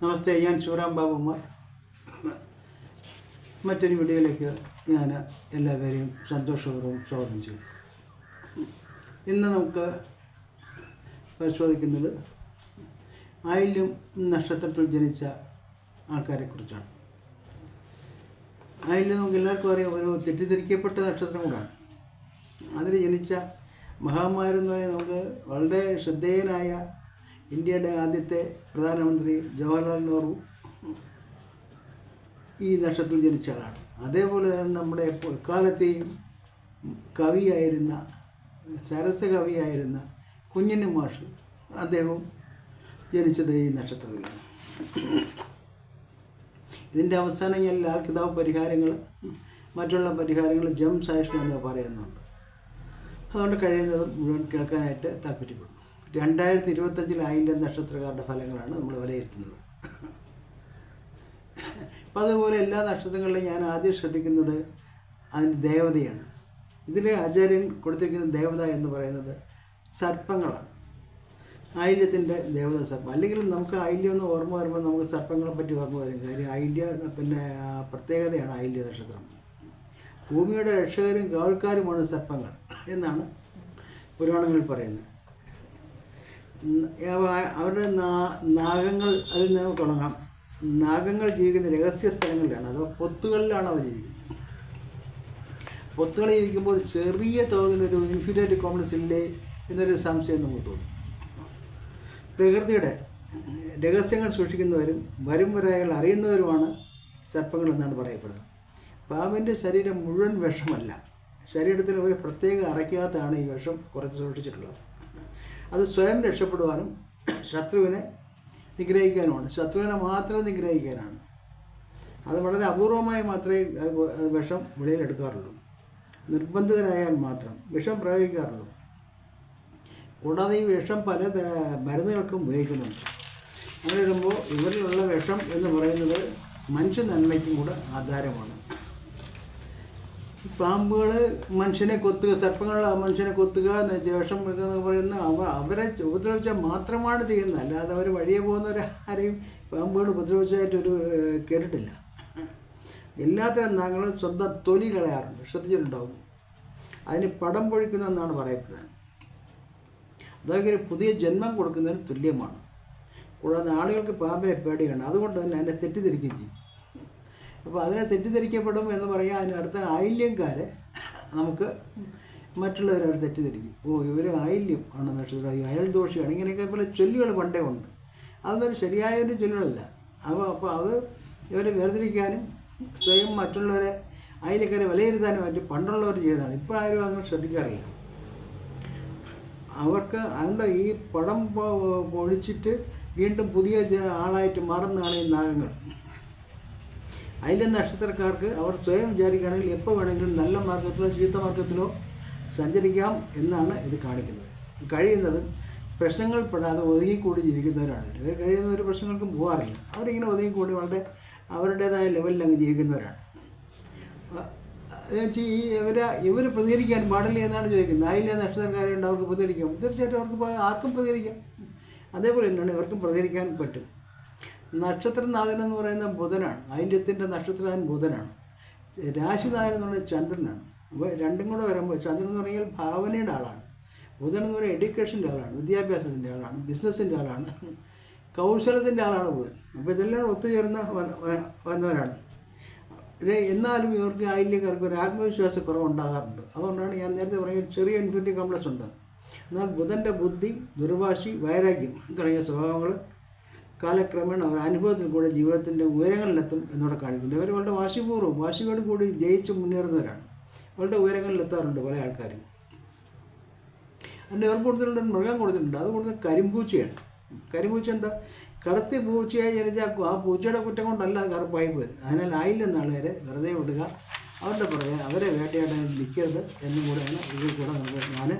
നമസ്തേ ഞാൻ ശിവറാം ബാബുമാർ മറ്റൊരു വീഡിയോയിലേക്ക് ഞാൻ എല്ലാവരെയും സന്തോഷപൂർവം സ്വാഗതം ചെയ്യും ഇന്ന് നമുക്ക് പരിശോധിക്കുന്നത് ആയില്യം നക്ഷത്രത്തിൽ ജനിച്ച ആൾക്കാരെക്കുറിച്ചാണ്. ആയില്യം നമുക്ക് എല്ലാവർക്കും അറിയാം ഒരു തെറ്റിദ്ധരിക്കപ്പെട്ട നക്ഷത്രം കൂടാണ്. അതിൽ ജനിച്ച മഹാമാരെന്ന് പറയുന്നത് നമുക്ക് വളരെ ശ്രദ്ധേയനായ ഇന്ത്യയുടെ ആദ്യത്തെ പ്രധാനമന്ത്രി ജവഹർലാൽ നെഹ്റു ഈ നക്ഷത്രത്തിൽ ജനിച്ച ആളാണ്. അതേപോലെ തന്നെ നമ്മുടെ എക്കാലത്തെയും കവിയായിരുന്ന സരസ കവിയായിരുന്ന കുഞ്ഞിന് മാഷ് അദ്ദേഹവും ജനിച്ചത് ഈ നക്ഷത്രത്തിലാണ്. ഇതിന്റെ അവസാനം ഞാൻ ലാൽ കിതാബ് പരിഹാരങ്ങൾ മറ്റുള്ള പരിഹാരങ്ങൾ ജം സാഹിഷ്ണു എന്ന് പറയുന്നുണ്ട്. അതുകൊണ്ട് കഴിയുന്നതും മുഴുവൻ കേൾക്കാനായിട്ട് താല്പര്യപ്പെടുന്നു. രണ്ടായിരത്തി ഇരുപത്തഞ്ചിൽ ആയിന്റെ നക്ഷത്രക്കാരുടെ ഫലങ്ങളാണ് നമ്മൾ വിലയിരുത്തുന്നത്. അപ്പം അതുപോലെ എല്ലാ നക്ഷത്രങ്ങളിലും ഞാൻ ആദ്യം ശ്രദ്ധിക്കുന്നത് അതിന്റെ ദേവതയാണ്. ഇതിൽ ആചാര്യൻ കൊടുത്തിരിക്കുന്ന ദേവത എന്ന് പറയുന്നത് സർപ്പങ്ങളാണ്. ആയില്യത്തിന്റെ ദേവത സർപ്പം. അല്ലെങ്കിൽ നമുക്ക് ആയില്യം എന്ന് ഓർമ്മ വരുമ്പോൾ നമുക്ക് സർപ്പങ്ങളെ പറ്റി ഓർമ്മ വരും. കാര്യം ആയില്യ പിന്നെ പ്രത്യേകതയാണ് ആയില്യ നക്ഷത്രം. ഭൂമിയുടെ രക്ഷകരും കാവൽക്കാരുമാണ് സർപ്പങ്ങൾ എന്നാണ് പുരാണങ്ങളിൽ പറയുന്നത്. അവരുടെ നാഗങ്ങൾ അതിൽ നിന്ന് തുടങ്ങാം. നാഗങ്ങൾ ജീവിക്കുന്ന രഹസ്യ സ്ഥലങ്ങളിലാണ്. അതോ പൊത്തുകളിലാണ് അവർ ജീവിക്കുന്നത്. പൊത്തുകളിൽ ജീവിക്കുമ്പോൾ ചെറിയ തോതിലൊരു ഇൻഫിനിറ്റി കോംപ്ലക്സ് ഇല്ലേ എന്നൊരു സംശയം നമുക്ക് തോന്നും. പ്രകൃതിയുടെ രഹസ്യങ്ങൾ സൂക്ഷിക്കുന്നവരും വരും വരായകൾ അറിയുന്നവരുമാണ് സർപ്പങ്ങൾ എന്നാണ് പറയപ്പെടുന്നത്. പാമ്പിന്റെ ശരീരം മുഴുവൻ വിഷമല്ല. ശരീരത്തിൽ ഒരു പ്രത്യേക അറയ്ക്കകത്താണ് ഈ വിഷം കുറച്ച് സൂക്ഷിച്ചിട്ടുള്ളത്. അത് സ്വയം രക്ഷപ്പെടുവാനും ശത്രുവിനെ നിഗ്രഹിക്കാനുമാണ്. ശത്രുവിനെ മാത്രം നിഗ്രഹിക്കാനാണ്. അത് വളരെ അപൂർവമായി മാത്രമേ വിഷം വെളിയിലെടുക്കാറുള്ളൂ നിർബന്ധിതരായാൽ മാത്രം വിഷം പ്രയോഗിക്കാറുള്ളൂ. കൂടാതെ ഈ വിഷം പല മരുന്നുകൾക്കും ഉപയോഗിക്കുന്നുണ്ട്. അങ്ങനെ വരുമ്പോൾ ഇവരിലുള്ള വിഷം എന്ന് പറയുന്നത് മനുഷ്യ നന്മയ്ക്കും കൂടെ ആധാരമാണ്. പാമ്പുകൾ മനുഷ്യനെ കൊത്തുക സർപ്പങ്ങൾ മനുഷ്യനെ കൊത്തുക വിഷം എന്ന് പറയുന്ന അവ അവരെ ഉപദ്രവിച്ചാൽ മാത്രമാണ് ചെയ്യുന്നത്. അല്ലാതെ അവർ വഴിയെ പോകുന്നവർ ആരെയും പാമ്പുകൾ ഉപദ്രവിച്ചതായിട്ടൊരു കേട്ടിട്ടില്ല. എല്ലാത്തരം നാങ്ങളും സ്വന്തം തൊലി കളയാറുണ്ട്. ശ്രദ്ധിച്ചിട്ടുണ്ടാവും. അതിന് പടം പൊഴിക്കുന്നു എന്നാണ് പറയപ്പെടുന്നത്. അതൊക്കെ ഒരു പുതിയ ജന്മം കൊടുക്കുന്നതിന് തുല്യമാണ്. കൂടാതെ ആളുകൾക്ക് പാമ്പിനെ പേടിയാണ്. അതുകൊണ്ട് തന്നെ അതിനെ തെറ്റിദ്ധരിക്കുകയും ചെയ്യും. അപ്പോൾ അതിനെ തെറ്റിദ്ധരിക്കപ്പെടും എന്ന് പറയാൻ അതിനടുത്ത ആയില്യംകാരെ നമുക്ക് മറ്റുള്ളവരവർ തെറ്റിദ്ധരിക്കും. ഓ ഇവർ ആയില്യം ആണ് നക്ഷത്രം അയാൾ ദോഷിയാണ്. ഇങ്ങനെയൊക്കെ പല ചൊല്ലുകൾ പണ്ടേ ഉണ്ട്. അതൊന്നൊരു ശരിയായൊരു ചൊല്ലുകളല്ല. അപ്പോൾ അപ്പോൾ അത് ഇവരെ വേർതിരിക്കാനും സ്വയം മറ്റുള്ളവരെ അയലക്കാരെ പറ്റി പണ്ടുള്ളവർ ചെയ്തതാണ്. ഇപ്പോൾ ആരും അങ്ങനെ ശ്രദ്ധിക്കാറില്ല. അവർക്ക് അതിന്റെ ഈ പടം പൊഴിച്ചിട്ട് വീണ്ടും പുതിയ ആളായിട്ട് മാറുന്നതാണ് ഈ നാഗങ്ങൾ. അതിലെ നക്ഷത്രക്കാർക്ക് അവർ സ്വയം വിചാരിക്കുകയാണെങ്കിൽ എപ്പോൾ വേണമെങ്കിലും നല്ല മാർഗത്തിലോ ചീത്ത മാർഗത്തിലോ സഞ്ചരിക്കാം എന്നാണ് ഇത് കാണിക്കുന്നത്. കഴിയുന്നതും പ്രശ്നങ്ങൾ പെടാതെ ഒതുങ്ങിക്കൂടി ജീവിക്കുന്നവരാണ്. ഇവർ കഴിയുന്ന ഒരു പ്രശ്നങ്ങൾക്കും പോകാറില്ല അവരിങ്ങനെ ഒതുങ്ങിക്കൂടി വളരെ അവരുടേതായ ലെവലിൽ അങ്ങ് ജീവിക്കുന്നവരാണ്. ഈ ഇവർ ഇവർ പ്രതികരിക്കാൻ പാടില്ല എന്നാണ് ചോദിക്കുന്നത്. ആയില്ല നക്ഷത്രക്കാരുണ്ട് അവർക്ക് പ്രതികരിക്കാം. തീർച്ചയായിട്ടും അവർക്ക് ആർക്കും പ്രതികരിക്കാം. അതേപോലെ തന്നെയാണ് ഇവർക്കും പ്രതികരിക്കാൻ പറ്റും. നക്ഷത്രനാഥൻ എന്ന് പറയുന്ന ബുധനാണ്. ഐന്ദ്യത്തിന്റെ നക്ഷത്രനാഥൻ ബുധനാണ്. രാശിനാഥൻ എന്ന് പറയുന്നത് ചന്ദ്രനാണ്. അപ്പോൾ രണ്ടും കൂടെ വരുമ്പോൾ ചന്ദ്രൻ എന്ന് പറഞ്ഞാൽ ഭാവനയുടെ ആളാണ്. ബുധൻ എന്ന് പറയുന്നത് എഡ്യൂക്കേഷന്റെ ആളാണ്. വിദ്യാഭ്യാസത്തിന്റെ ആളാണ്. ബിസിനസ്സിന്റെ ആളാണ്. കൗശലത്തിന്റെ ആളാണ് ബുധൻ. അപ്പോൾ ഇതെല്ലാം ഒത്തുചേർന്ന് വന്നവരാണ്. എന്നാലും ഇവർക്ക് ആയില്യക്കാർക്ക് ഒരു ആത്മവിശ്വാസ കുറവുണ്ടാകാറുണ്ട്. അതുകൊണ്ടാണ് ഞാൻ നേരത്തെ പറയുന്നത് ചെറിയ ഇൻഫിനിറ്റി കോംപ്ലക്സ് ഉണ്ട്. എന്നാൽ ബുധന്റെ ബുദ്ധി ദുർവാശി വൈരാഗ്യം തുടങ്ങിയ സ്വഭാവങ്ങൾ കാലക്രമേണ അവർ അനുഭവത്തിൽ കൂടെ ജീവിതത്തിന്റെ ഉയരങ്ങളിലെത്തും എന്നോട് കാണിക്കുന്നു. അവർ വളരെ വാശിപൂർവം വാശിയോട് കൂടി ജയിച്ച് മുന്നേറുന്നവരാണ്. അവരുടെ ഉയരങ്ങളിലെത്താറുണ്ട് പല ആൾക്കാരും. അതിന്റെ ഇവർ കൊടുത്തിട്ടുണ്ട് മൃഗം കൊടുത്തിട്ടുണ്ട്. അത് കൊടുത്തത് കരിമ്പൂച്ചയാണ്. കരിമ്പൂച്ച എന്താ? കറുത്ത പൂച്ചയായി ജനിച്ചാൽ ആ പൂച്ചയുടെ കുറ്റം കൊണ്ടല്ല അത് കറുപ്പായി പോയത്. അതിനാൽ ആയില്ലെന്നാണ് വരെ വെറുതെ വിടുക. അവരുടെ പുറകെ അവരെ വേട്ടയാടാൻ നിൽക്കരുത് എന്നും കൂടെയാണ് ഇതിൽ കൂടെ നമുക്ക് ഞാൻ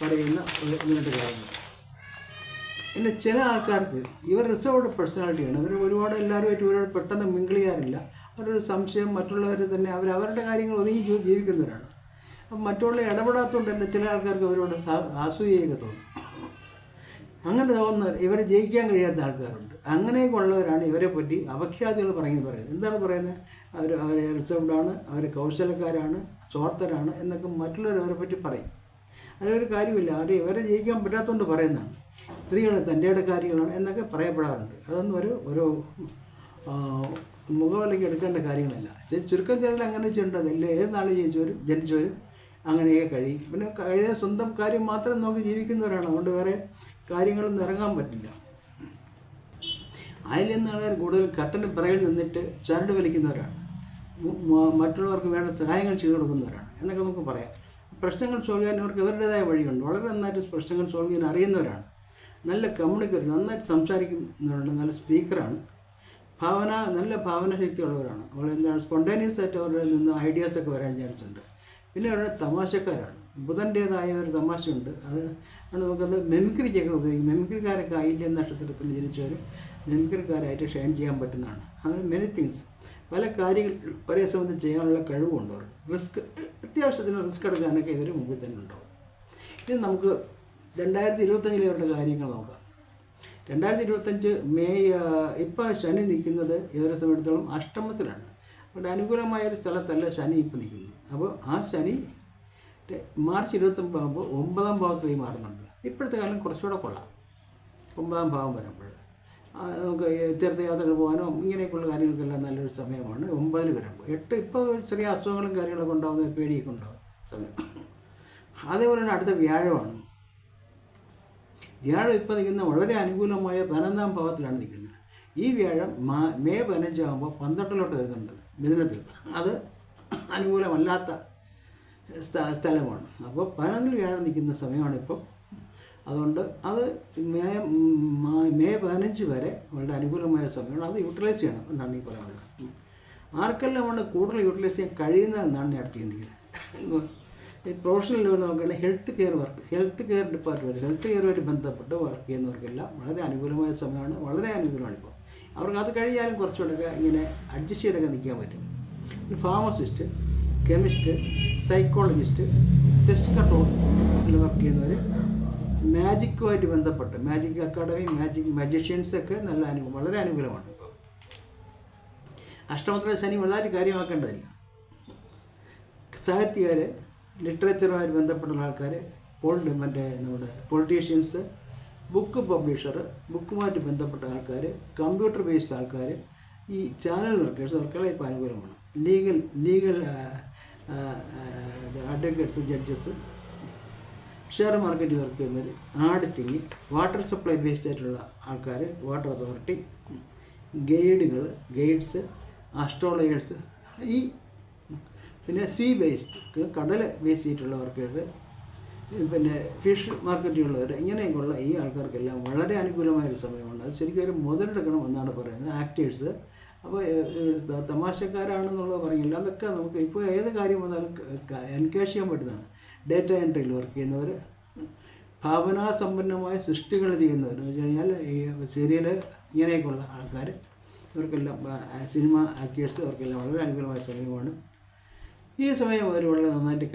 പറയുന്ന ഒരു രണ്ട് കാര്യങ്ങൾ. പിന്നെ ചില ആൾക്കാർക്ക് ഇവർ റിസർവ്ഡ് പേഴ്സണാലിറ്റിയാണ്. ഇവർ ഒരുപാട് എല്ലാവരുമായിട്ട് ഒരുപാട് പെട്ടെന്ന് മിങ്കിൾ ചെയ്യാറില്ല. അവരൊരു സംശയം മറ്റുള്ളവർ തന്നെ അവർ അവരുടെ കാര്യങ്ങൾ ഒതുങ്ങി ജീവിക്കുന്നവരാണ്. അപ്പം മറ്റുള്ള ഇടപെടാത്തതുകൊണ്ട് തന്നെ ചില ആൾക്കാർക്ക് അവരോട് അസൂയയൊക്കെ തോന്നും. അങ്ങനെ തോന്നുന്നവർ ഇവരെ ജയിക്കാൻ കഴിയാത്ത ആൾക്കാരുണ്ട്. അങ്ങനെയൊക്കെ ഉള്ളവരാണ് ഇവരെ പറ്റി അപഖ്യാതികൾ പറയുന്നത് പറയുന്നത്. എന്താണ് പറയുന്നത്? അവർ അവരെ റിസർവ്ഡാണ് അവർ കൗശലക്കാരാണ് സ്വാർത്ഥരാണ് എന്നൊക്കെ മറ്റുള്ളവർ അവരെ പറ്റി പറയും. അതിലൊരു കാര്യമില്ല. അവർ ഇവരെ ജയിക്കാൻ പറ്റാത്തതുകൊണ്ട് പറയുന്നതാണ്. സ്ത്രീകൾ തന്റെ കാര്യങ്ങളാണ് എന്നൊക്കെ പറയപ്പെടാറുണ്ട്. അതൊന്നും ഒരു ഒരു മുഖവിലേക്ക് എടുക്കേണ്ട കാര്യങ്ങളല്ല. ചുരുക്കം ചിലർ അങ്ങനെ ചെയ്യേണ്ടതില്ല ഏത് നാൾ ജയിച്ചവരും ജനിച്ചവരും അങ്ങനെയൊക്കെ കഴിയും. പിന്നെ കഴിയ സ്വന്തം കാര്യം മാത്രം നോക്കി ജീവിക്കുന്നവരാണ്. അതുകൊണ്ട് വേറെ കാര്യങ്ങളൊന്നും ഇറങ്ങാൻ പറ്റില്ല. ആൾക്കാർ കൂടുതൽ കട്ടന് പിറകിൽ നിന്നിട്ട് ചരട് വലിക്കുന്നവരാണ്. മറ്റുള്ളവർക്ക് വേണ്ട സഹായങ്ങൾ ചെയ്തു കൊടുക്കുന്നവരാണ്. എന്നൊക്കെ നമുക്ക് പറയാം. പ്രശ്നങ്ങൾ സോൾവ് ചെയ്യാൻ അവർക്ക് ഇവരുടേതായ വഴിയുണ്ട്. വളരെ നന്നായിട്ട് പ്രശ്നങ്ങൾ സോൾവ് ചെയ്യാൻ അറിയുന്നവരാണ്. നല്ല കമ്മ്യൂണിക്കേറ്റർ നന്നായിട്ട് സംസാരിക്കുന്നവരുണ്ട്. നല്ല സ്പീക്കറാണ് ഭാവന നല്ല ഭാവന ശക്തിയുള്ളവരാണ് അവർ എന്താണ് സ്പോണ്ടേനിയസ് ആയിട്ട് അവരുടെ നിന്ന് ഐഡിയാസൊക്കെ വരാൻ ചാൻസ് ഉണ്ട്. പിന്നെ അവരുടെ തമാശക്കാരാണ്. ബുധന്റേതായ ഒരു തമാശയുണ്ട്. അത് ആണ് നമുക്കത് മെമിക്രിക്കൊക്കെ ഉപയോഗിക്കും. മെമിക്രിക്കാരൊക്കെ ആയില്യം നക്ഷത്രത്തിൽ ജനിച്ചവർ മെമിക്രിക്കാരായിട്ട് ഷെയർ ചെയ്യാൻ പറ്റുന്നതാണ്. അങ്ങനെ മെനി തിങ്സ് പല കാര്യങ്ങൾ ഒരേ സംബന്ധിച്ച് ചെയ്യാനുള്ള കഴിവുണ്ട് അവർക്ക്. റിസ്ക് അത്യാവശ്യത്തിന് റിസ്ക് എടുക്കാനൊക്കെ ഇവർ മുമ്പിൽ തന്നെ ഉണ്ടാവും. ഇനി നമുക്ക് രണ്ടായിരത്തി ഇരുപത്തഞ്ചിലെ അവരുടെ കാര്യങ്ങൾ നോക്കാം. രണ്ടായിരത്തി ഇരുപത്തഞ്ച് മെയ് ഇപ്പോൾ ശനി നിൽക്കുന്നത് ഇവരെ സംബന്ധിച്ചിടത്തോളം അഷ്ടമത്തിലാണ്. അവിടെ അനുകൂലമായ ഒരു സ്ഥലത്തല്ല ശനി ഇപ്പോൾ നിൽക്കുന്നത്. അപ്പോൾ ആ ശനി മാർച്ച് ഇരുപത്തൊമ്പത് ആകുമ്പോൾ ഒമ്പതാം ഭാവത്തിലേക്ക് മാറുന്നുണ്ട്. ഇപ്പോഴത്തെ കാലം കുറച്ചുകൂടെ കൊള്ളാം. ഒമ്പതാം ഭാവം വരുമ്പോൾ നമുക്ക് തീർത്ഥയാത്രകൾ പോകാനോ ഇങ്ങനെയൊക്കെയുള്ള കാര്യങ്ങൾക്കെല്ലാം നല്ലൊരു സമയമാണ്. ഒമ്പതിൽ വരുമ്പോൾ. എട്ട് ഇപ്പോൾ ചെറിയ അസുഖങ്ങളും കാര്യങ്ങളൊക്കെ ഉണ്ടാകുന്ന പേടിയൊക്കെ ഉണ്ടാകും സമയം. അതേപോലെ തന്നെ അടുത്ത വ്യാഴമാണ്. വ്യാഴം ഇപ്പോൾ നിൽക്കുന്ന വളരെ അനുകൂലമായ പതിനൊന്നാം ഭാവത്തിലാണ് നിൽക്കുന്നത്. ഈ വ്യാഴം മാ മെയ് പതിനഞ്ചാകുമ്പോൾ പന്ത്രണ്ടിലോട്ട് വരുന്നുണ്ട്. മിഥുനത്തിൽ. അത് അനുകൂലമല്ലാത്ത സ്ഥ- സ്ഥലമാണ്. അപ്പോൾ പതിനൊന്നിൽ വ്യാഴം നിൽക്കുന്ന സമയമാണ് ഇപ്പോൾ അതുകൊണ്ട് അത് മേ മേ പതിനഞ്ച് വരെ അവളുടെ അനുകൂലമായ സമയമാണ്. അത് യൂട്ടിലൈസ് ചെയ്യണം എന്നാണ് ഈ പറയാനുള്ളത് കൊണ്ട് കൂടുതൽ യൂട്ടിലൈസ് ചെയ്യാൻ കഴിയുന്നതെന്നാണ് ഞാൻ ചിന്തിക്കുന്നത്. ഈ പ്രൊഫഷണൽ ലെവൽ നോക്കുകയാണെങ്കിൽ health care work health care department health കെയറുമായിട്ട് ബന്ധപ്പെട്ട് വർക്ക് ചെയ്യുന്നവർക്കെല്ലാം വളരെ അനുകൂലമായ സമയമാണ് വളരെ അനുകൂലമാണ് ഇപ്പോൾ അവർക്ക് അത് കഴിഞ്ഞാലും കുറച്ചുകൂടെയൊക്കെ ഇങ്ങനെ അഡ്ജസ്റ്റ് ചെയ്തൊക്കെ നിൽക്കാൻ പറ്റും. ഒരു pharmacist chemist psychologist test control work ചെയ്യുന്നവർ മാജിക്കുമായിട്ട് ബന്ധപ്പെട്ട് മാജിക് അക്കാഡമി മാജിക് മാജിഷ്യൻസ് ഒക്കെ നല്ല അനുഭവം വളരെ അനുകൂലമാണ് ഇപ്പോൾ അഷ്ടമത്തിലെ ശനി വളരെ കാര്യമാക്കേണ്ടതില്ല. സാഹിത്യകാർ ലിറ്ററേച്ചറുമായിട്ട് ബന്ധപ്പെട്ടുള്ള ആൾക്കാർ പോൾ മറ്റേ നമ്മുടെ പൊളിറ്റീഷ്യൻസ് ബുക്ക് പബ്ലിഷർ ബുക്കുമായിട്ട് ബന്ധപ്പെട്ട ആൾക്കാർ കമ്പ്യൂട്ടർ ബേസ്ഡ് ആൾക്കാർ ഈ ചാനൽ വർക്കേഴ്സ് അവർക്കെല്ലാം ഇപ്പോൾ അനുകൂലമാണ് legal legal advocates judges share മാർക്കറ്റിൽ വർക്ക് ചെയ്യുന്നവർ ആഡിറ്റിങ് വാട്ടർ സപ്ലൈ ബേസ്ഡ് ആയിട്ടുള്ള ആൾക്കാർ വാട്ടർ അതോറിറ്റി ഗൈഡുകൾ ഗൈഡ്സ് അസ്ട്രോളജേഴ്സ് ഈ പിന്നെ സീ ബേസ്ഡ് കടൽ ബേസ് ചെയ്തിട്ടുള്ള വർക്കുകൾ പിന്നെ ഫിഷ് മാർക്കറ്റിലുള്ളവർ ഇങ്ങനെയൊക്കെയുള്ള ഈ ആൾക്കാർക്കെല്ലാം വളരെ അനുകൂലമായ ഒരു സമയമാണ് അത് ശരിക്കും ഒരു മുതലെടുക്കണം എന്നാണ് പറയുന്നത്. ആക്ടേഴ്സ് അപ്പോൾ തമാശക്കാരാണെന്നുള്ളത് പറഞ്ഞില്ല. അതൊക്കെ നമുക്ക് ഇപ്പോൾ ഏത് കാര്യം വന്നാലും എൻകേഷ് ചെയ്യാൻ പറ്റുന്നതാണ്. ഡേറ്റ എൻട്രിയിൽ വർക്ക് ചെയ്യുന്നവർ ഭാവനാസമ്പന്നമായ സൃഷ്ടികൾ ചെയ്യുന്നവർ എന്ന് വെച്ച് കഴിഞ്ഞാൽ ഈ സീരിയൽ ഇങ്ങനെയൊക്കെയുള്ള ആൾക്കാർ ഇവർക്കെല്ലാം സിനിമ ആക്ടേഴ്സ് ഇവർക്കെല്ലാം വളരെ അനുകൂലമായ സമയമാണ് ഈ സമയം അവർ വളരെ നന്നായിട്ട്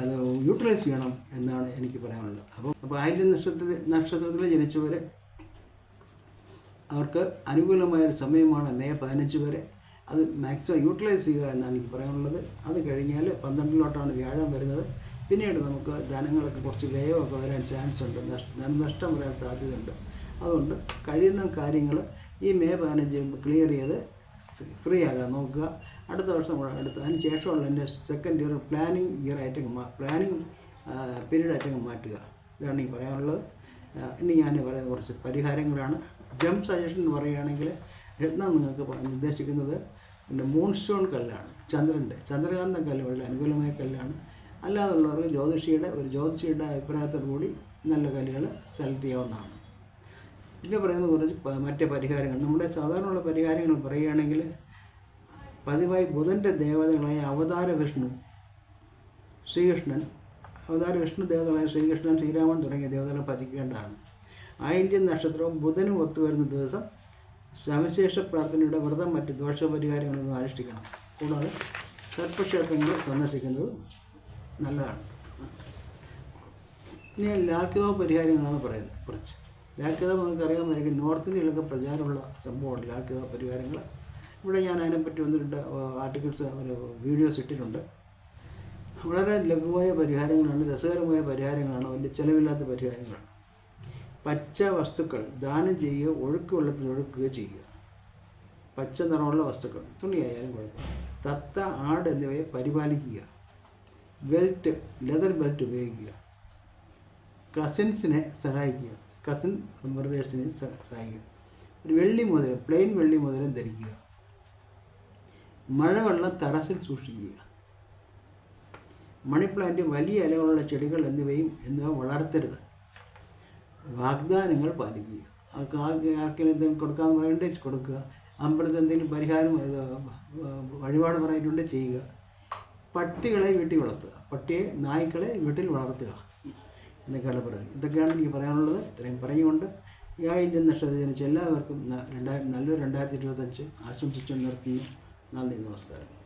അത് യൂട്ടിലൈസ് ചെയ്യണം എന്നാണ് എനിക്ക് പറയാനുള്ളത്. അപ്പോൾ അപ്പോൾ ആയിരം നക്ഷത്രത്തിൽ നക്ഷത്രത്തിൽ ജനിച്ചവർ അവർക്ക് അനുകൂലമായ ഒരു സമയമാണ് മെയ് പതിനഞ്ച് വരെ. അത് മാക്സിമം യൂട്ടിലൈസ് ചെയ്യുക എന്നാണ് എനിക്ക് പറയാനുള്ളത്. അത് കഴിഞ്ഞാൽ പന്ത്രണ്ടിലോട്ടാണ് വ്യാഴം വരുന്നത്. പിന്നീട് നമുക്ക് ധനങ്ങളൊക്കെ കുറച്ച് വ്യയമൊക്കെ വരാൻ ചാൻസ് ഉണ്ട്. നഷ്ട ധനനഷ്ടം വരാൻ സാധ്യതയുണ്ട്. അതുകൊണ്ട് കഴിയുന്ന കാര്യങ്ങൾ ഈ മെയ് പതിനഞ്ച് ക്ലിയർ ചെയ്ത് ഫ്രീ ആകാൻ നോക്കുക. അടുത്ത വർഷം അടുത്ത അതിന് ശേഷമുള്ള എന്റെ സെക്കൻഡ് ഇയർ പ്ലാനിങ് ഇയർ ആയിട്ട് മാ പ്ലാനിങ് പീരീഡ് ആയിട്ട് മാറ്റുക. ഇതാണ് ഈ പറയാനുള്ളത്. ഇനി ഞാൻ പറയുന്ന കുറച്ച് പരിഹാരങ്ങളാണ്. ജം സജഷൻ പറയുകയാണെങ്കിൽ രത്നം നിങ്ങൾക്ക് നിർദ്ദേശിക്കുന്നത് പിന്നെ മൂൺസ്റ്റോൺ കല്ലാണ് ചന്ദ്രന്റെ ചന്ദ്രകാന്തം കല്ല് വളരെ അനുകൂലമായ കല്ലാണ്. അല്ലാതുള്ളവർക്ക് ജ്യോതിഷിയുടെ ഒരു ജ്യോതിഷിയുടെ അഭിപ്രായത്തോടു കൂടി നല്ല കല്ലുകൾ സെലക്ട് ചെയ്യാവുന്നതാണ്. പിന്നെ പറയുന്ന കുറച്ച് മറ്റേ പരിഹാരങ്ങൾ. നമ്മുടെ സാധാരണയുള്ള പരിഹാരങ്ങൾ പറയുകയാണെങ്കിൽ പതിവായി ബുധന്റെ ദേവതകളായ അവതാര വിഷ്ണു ശ്രീകൃഷ്ണൻ അവതാര വിഷ്ണു ദേവതകളായ ശ്രീകൃഷ്ണൻ ശ്രീരാമൻ തുടങ്ങിയ ദേവതകളെ ഭജിക്കേണ്ടതാണ്. ആയില്യം നക്ഷത്രവും ബുധനും ഒത്തുവരുന്ന ദിവസം സവിശേഷ പ്രാർത്ഥനയുടെ വ്രതം മറ്റ് ദോഷപരിഹാരങ്ങളൊന്നും അനുഷ്ഠിക്കണം കൂടാതെ സർപ്പക്ഷേത്രങ്ങൾ സന്ദർശിക്കുന്നത് നല്ലതാണ്. ഇനി ലാൽക്കിതോ പരിഹാരങ്ങളാണ് പറയുന്നത്. കുറച്ച്. ലാക്യത നമുക്കറിയാമായിരിക്കും നോർത്ത് ഇന്ത്യയിലൊക്കെ പ്രചാരമുള്ള സംഭവമാണ് ലാക്യത പരിഹാരങ്ങൾ. ഇവിടെ ഞാൻ അതിനെപ്പറ്റി ഒന്ന് രണ്ട് ആർട്ടിക്കിൾസ് വീഡിയോസ് ഇട്ടിട്ടുണ്ട്. വളരെ ലഘുവായ പരിഹാരങ്ങളാണ് രസകരമായ പരിഹാരങ്ങളാണ് വലിയ ചിലവില്ലാത്ത പരിഹാരങ്ങളാണ്. പച്ച വസ്തുക്കൾ ദാനം ചെയ്യുക ഒഴുക്ക് വെള്ളത്തിൽ ചെയ്യുക. പച്ച നിറമുള്ള വസ്തുക്കൾ തുണിയായാലും കുഴപ്പമില്ല. തത്ത ആട് എന്നിവയെ പരിപാലിക്കുക. ബെൽറ്റ് ലെതർ ബെൽറ്റ് ഉപയോഗിക്കുക. കസിൻസിനെ സഹായിക്കുക. കസിൻ ബ്രദേഴ്സിനെ സഹായിക്കുക. ഒരു വെള്ളി മോതിരം പ്ലെയിൻ വെള്ളി മോതിരം ധരിക്കുക. മഴവെള്ളം തറസിൽ സൂക്ഷിക്കുക. മണി പ്ലാന്റ് വലിയ ഇലകളുള്ള ചെടികൾ എന്നിവയും എന്നിവ വളർത്തരുത്. വാഗ്ദാനങ്ങൾ പാലിക്കുക. ആർക്ക് എന്തെങ്കിലും കൊടുക്കാമെന്ന് പറയണ്ടേ കൊടുക്കുക. അമ്പലത്തിൽ എന്തെങ്കിലും പരിഹാരം വഴിപാട് പറയുന്നുണ്ടെങ്കിൽ ചെയ്യുക. പട്ടികളെ വീട്ടിൽ വളർത്തുക. പട്ടിയെ നായ്ക്കളെ വീട്ടിൽ വളർത്തുക. എന്നൊക്കെയാണ് പറയുന്നത് ഇതൊക്കെയാണ് എനിക്ക് പറയാനുള്ളത്. ഇത്രയും പറഞ്ഞുകൊണ്ട് ഈ ഇന്ത്യൻ നക്ഷത്ര ജനിച്ച എല്ലാവർക്കും രണ്ടായിരം നല്ലൊരു രണ്ടായിരത്തി ഇരുപത്തഞ്ച് ആശംസിച്ചു നിർത്തുന്നു. നന്ദി നമസ്കാരം.